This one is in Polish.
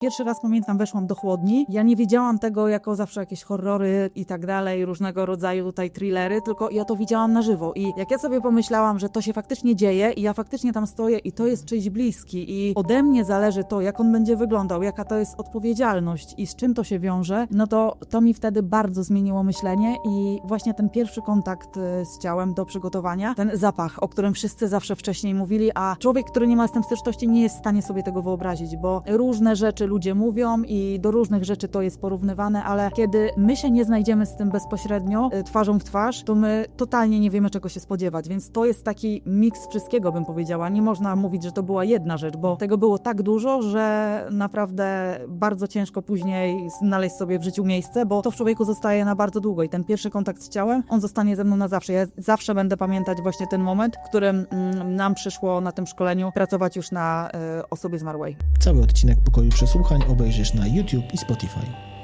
Pierwszy raz pamiętam, weszłam do chłodni. Ja nie wiedziałam tego jako zawsze jakieś horrory i tak dalej, różnego rodzaju tutaj thrillery, tylko ja to widziałam na żywo. I jak ja sobie pomyślałam, że to się faktycznie dzieje i ja faktycznie tam stoję i to jest czyjś bliski i ode mnie zależy to, jak on będzie wyglądał, jaka to jest odpowiedzialność i z czym to się wiąże, no to to mi wtedy bardzo zmieniło myślenie i właśnie ten pierwszy kontakt y, z ciałem do przygotowania, ten zapach, o którym wszyscy zawsze wcześniej mówili, a człowiek, który nie ma z tym styczności, nie jest w stanie sobie tego wyobrazić, bo różne rzeczy ludzie mówią i do różnych rzeczy to jest porównywane, ale kiedy my się nie znajdziemy z tym bezpośrednio, y, twarzą w twarz, to my totalnie nie wiemy, czego się spodziewać, więc to jest taki miks wszystkiego, bym powiedziała. Nie można mówić, że to była jedna rzecz, bo tego było tak dużo, że naprawdę bardzo ciężko później znaleźć sobie w życiu miejsce, bo to w człowieku zostaje na bardzo długo i ten pierwszy kontakt z ciałem, on zostanie ze mną na zawsze. Ja zawsze będę pamiętać właśnie ten moment, w którym mm, nam przyszło na tym szkoleniu pracować już na y, osobie zmarłej. Cały odcinek Pokoju Przesłuchań obejrzysz na YouTube i Spotify.